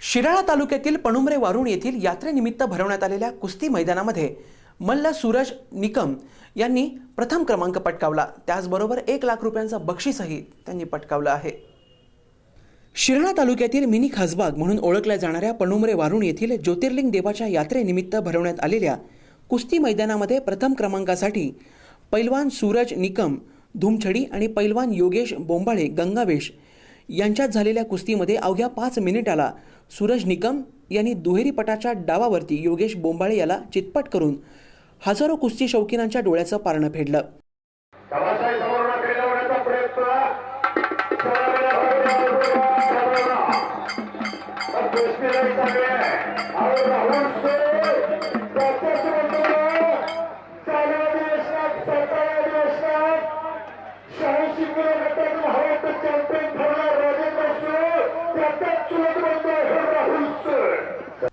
शिराळा तालुक्यातील पणुमरे वारुण येथील यात्रेनिमित्त भरवण्यात आलेल्या कुस्ती मैदानामध्ये मल्ल सूरज निकम यांनी प्रथम क्रमांक पटकावला. त्याचबरोबर एक लाख रुपयांचा बक्षीसही त्यांनी पटकावलं आहे. शिराळा तालुक्यातील मिनी खासबाग म्हणून ओळखल्या जाणाऱ्या पणुमरे वारुण येथील ज्योतिर्लिंग देवाच्या यात्रेनिमित्त भरवण्यात आलेल्या कुस्ती मैदानामध्ये प्रथम क्रमांकासाठी पैलवान सूरज निकम धुमछडी आणि पैलवान योगेश बोंबाळे गंगावेश यांच्यात झालेल्या कुस्तीमध्ये अवघ्या पाच मिनिटाला सूरज निकम यांनी दुहेरीपटाच्या डावावरती योगेश बोंबाळे याला चितपट करून हजारो कुस्ती शौकीनांच्या डोळ्याचं पारणं फेडलं. আপনার চলে